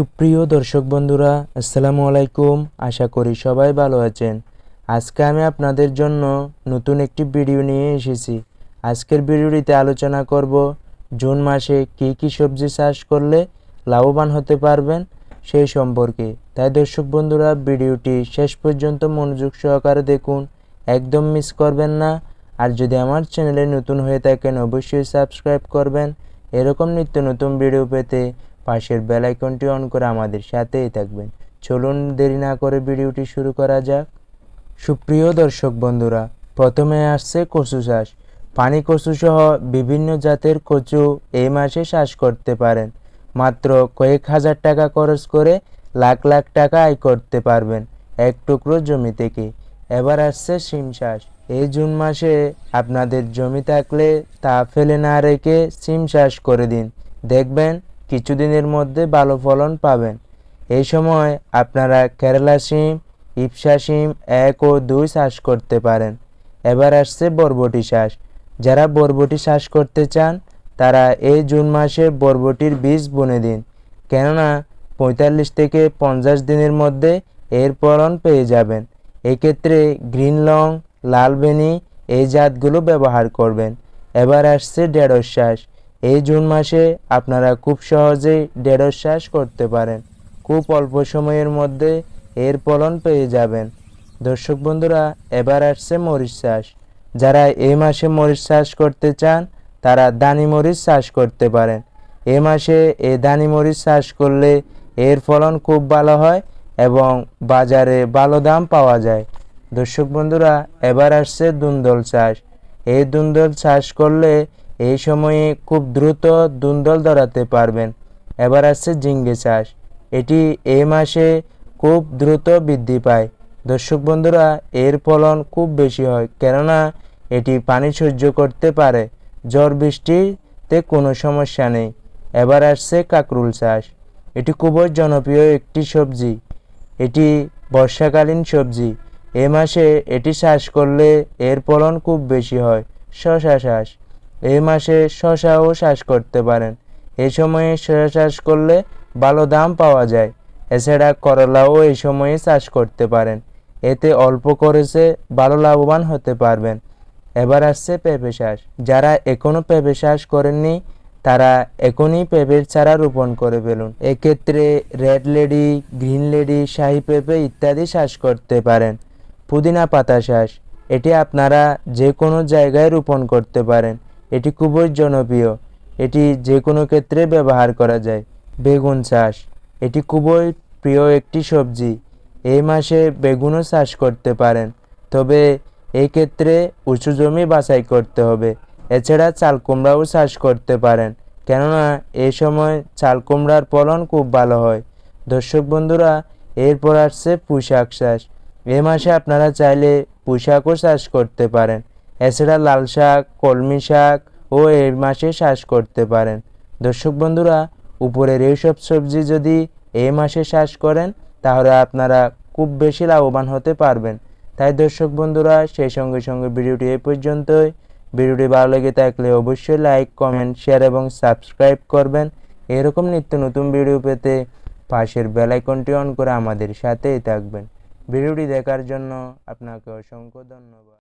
সুপ্রিয় দর্শক বন্ধুরা, আসসালামু আলাইকুম। আশা করি সবাই ভালো আছেন। আজকে আমি আপনাদের জন্য নতুন একটি ভিডিও নিয়ে এসেছি। আজকের ভিডিওটিতে আলোচনা করব, জুন মাসে কী কী সবজি চাষ করলে লাভবান হতে পারবেন সেই সম্পর্কে। তাই দর্শক বন্ধুরা, ভিডিওটি শেষ পর্যন্ত মনোযোগ সহকারে দেখুন, একদম মিস করবেন না। আর যদি আমার চ্যানেলে নতুন হয়ে থাকেন, অবশ্যই সাবস্ক্রাইব করবেন। এরকম নিত্য নতুন ভিডিও পেতে পাশের বেল আইকনটি অন করে আমাদের সাথেই থাকবেন। চলুন দেরি না করে ভিডিওটি শুরু করা যাক। সুপ্রিয় দর্শক বন্ধুরা, প্রথমে আসছে কচু চাষ। পানি কচু সহ বিভিন্ন জাতের কচু এই মাসে চাষ করতে পারেন। মাত্র কয়েক হাজার টাকা খরচ করে লাখ লাখ টাকা আয় করতে পারবেন এক টুকরো জমি থেকে। এবার আসছে সিম চাষ। এই জুন মাসে আপনাদের জমি থাকলে তা ফেলে না রেখে সিম চাষ করে দিন। দেখবেন কিছুদিনের মধ্যে ভালো ফলন পাবেন। এই সময় আপনারা কেরালা সিম ইপসা সিম এক ও দুই চাষ করতে পারেন। এবার আসছে বরবটি চাষ। যারা বরবটি চাষ করতে চান, তারা এই জুন মাসে বরবটির বীজ বুনে দিন। কেননা পঁয়তাল্লিশ থেকে পঞ্চাশ দিনের মধ্যে এর ফলন পেয়ে যাবেন। এক্ষেত্রে গ্রিন লং লাল বেনি এই জাতগুলো ব্যবহার করবেন। এবার আসছে চাষ। এই জুন মাসে আপনারা খুব সহজেই ঢেঁড়স চাষ করতে পারেন। খুব অল্প সময়ের মধ্যে এর ফলন পেয়ে যাবেন। দর্শক বন্ধুরা, এবার আসছে মরিচ চাষ। যারা এই মাসে মরিচ চাষ করতে চান, তারা দানি মরিচ চাষ করতে পারেন। এ মাসে এই দানি মরিচ চাষ করলে এর ফলন খুব ভালো হয় এবং বাজারে ভালো দাম পাওয়া যায়। দর্শক বন্ধুরা, এবার আসছে দুন্দল চাষ। এই দুন্দল চাষ করলে এই সময়ে খুব দ্রুত দুন্দল ধরাতে পারবেন। এবার আসছে ঝিঙ্গে চাষ এটি এই মাসে খুব দ্রুত বৃদ্ধি পায়। দর্শক বন্ধুরা, এর ফলন খুব বেশি হয়, কেননা এটি পানি সহ্য করতে পারে, ঝড় বৃষ্টিতে কোনো সমস্যা নেই। এবার আসছে কাকরুল চাষ। এটি খুবই জনপ্রিয় একটি সবজি। এটি বর্ষাকালীন সবজি। এ মাসে এটি চাষ করলে এর ফলন খুব বেশি হয়, শশা চাষ। এই মাসে শশাও চাষ করতে পারেন। এ সময়ে শশা চাষ করলে ভালো দাম পাওয়া যায়। এছাড়া করলাও এই সময়ে চাষ করতে পারেন। এতে অল্প খরচে ভালো লাভবান হতে পারবেন। এবার আসছে পেঁপে চাষ যারা এখনও পেঁপে চাষ করেননি, তারা এখনই পেঁপের চারা রোপণ করে ফেলুন। এক্ষেত্রে রেড লেডি, গ্রিন লেডি, শাহি পেঁপে ইত্যাদি চাষ করতে পারেন। পুদিনা পাতা চাষ এটি আপনারা যে কোনো জায়গায় রোপণ করতে পারেন। এটি খুবই জনপ্রিয়। এটি যে কোনো ক্ষেত্রে ব্যবহার করা যায়। বেগুন চাষ, এটি খুবই প্রিয় একটি সবজি। এই মাসে বেগুনও চাষ করতে পারেন, তবে এই ক্ষেত্রে উঁচু জমি বাছাই করতে হবে। এছাড়া চাল কুমড়াও চাষ করতে পারেন, কেননা এই সময় চাল কুমড়ার ফলন খুব ভালো হয়। দর্শক বন্ধুরা, এরপর আসছে পুঁশাক চাষ। এ মাসে আপনারা চাইলে পুঁশাকও চাষ করতে পারেন। এছাড়া লাল শাক, কলমি শাক ও এই মাসে চাষ করতে পারেন। দর্শক বন্ধুরা, উপরের এইসব সবজি যদি এ মাসে চাষ করেন, তাহলে আপনারা খুব বেশি লাভবান হতে পারবেন। তাই দর্শক বন্ধুরা, সেই সঙ্গে সঙ্গে ভিডিওটি এই পর্যন্তই। ভিডিওটি ভালো লেগে থাকলে অবশ্যই লাইক, কমেন্ট, শেয়ার এবং সাবস্ক্রাইব করবেন। এরকম নিত্য নতুন ভিডিও পেতে পাশের বেল আইকনটি অন করে আমাদের সাথেই থাকবেন। ভিডিওটি দেখার জন্য আপনাকে অসংখ্য ধন্যবাদ।